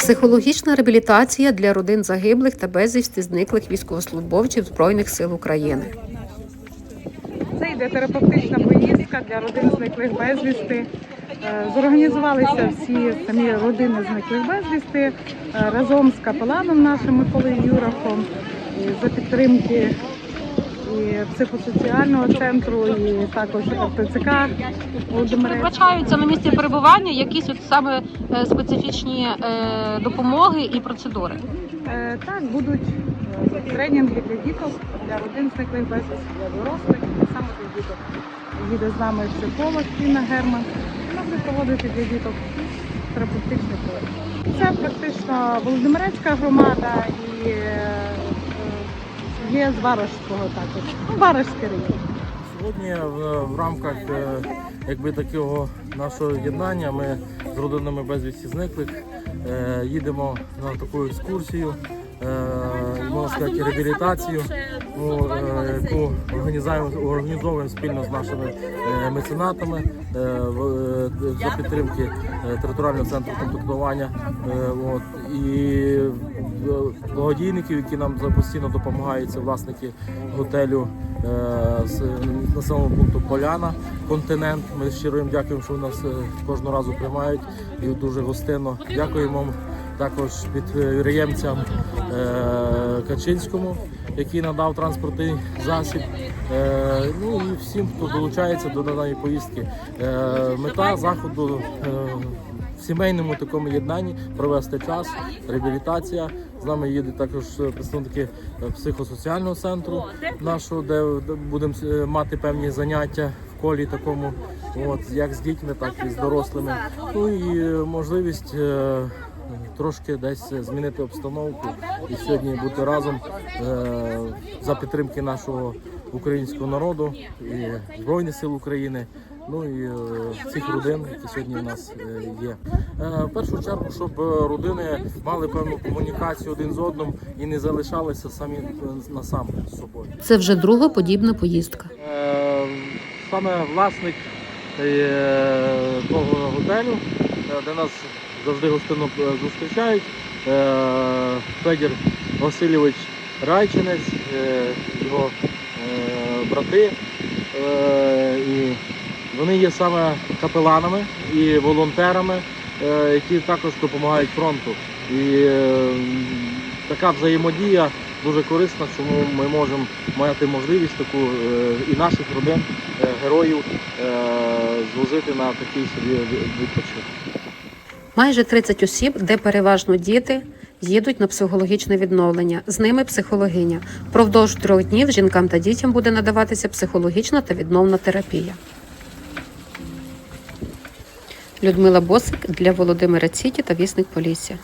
Психологічна реабілітація для родин загиблих та безвісти зниклих військовослужбовців Збройних сил України. Це йде терапевтична поїздка для родин зниклих безвісти. Е, Зорганізувалися всі самі родини зниклих безвісти е, разом з капеланом нашим Миколою Юрахом за підтримки і психосоціального центру, і також РТЦК. Передбачаються на місці перебування якісь от саме е, специфічні е, допомоги і процедури. Е, Так, будуть тренінги для діток, для родин зниклих безвісти, для дорослих, саме для діток. Їде з нами психолог Інна Герман. Вона буде проводити для діток терапевтичний проєкт. Це практично Володимирецька громада і є з Варожського також. Ну, Варожський. Сьогодні в, в рамках е, якби такого нашого єднання ми з родинами безвісті зниклих е, їдемо на таку екскурсію, е, можна сказати, реабілітацію, е, яку організовуємо спільно з нашими е, меценатами е, е, за підтримки е, територіального центру комплектування. Е, і е, благодійників, які нам постійно допомагають, це власники готелю е, з населеного пункту Поляна, континент. Ми щиро їм дякуємо, що нас е, кожного разу приймають і дуже гостинно. Дякуємо також підприємцям е, Качинському, який надав транспортний засіб. Е, ну і всім, хто долучається до даної поїздки. Е, мета заходу. е, в сімейному такому єднанні провести час, реабілітація. З нами їде також представники е, психосоціального центру нашого, де де будемо е, мати певні заняття в колі такому, от як з дітьми, так і з дорослими. Ну і е, можливість. Е, Трошки десь змінити обстановку і сьогодні бути разом е, за підтримки нашого українського народу і Збройних сил України. Ну і е, цих родин, які сьогодні у нас е, є. Е, В першу чергу, щоб е, родини мали певну комунікацію один з одним і не залишалися самі е, на сам з собою. Це вже друга подібна поїздка. Е, Саме власник е, того готелю, е, де нас завжди гостинно е, зустрічають, е, Федір Васильович Райчинець, е, його брати. І вони є саме капеланами і волонтерами, які також допомагають фронту. І така взаємодія дуже корисна, чому ми можемо мати можливість таку і наших родин, героїв звозити на такий собі відпочинок. Майже 30 осіб, де переважно діти, їдуть на психологічне відновлення. З ними психологиня. Продовж трьох днів жінкам та дітям буде надаватися психологічна та відновна терапія. Людмила Босик для Володимира Ціті та Вісник Полісся.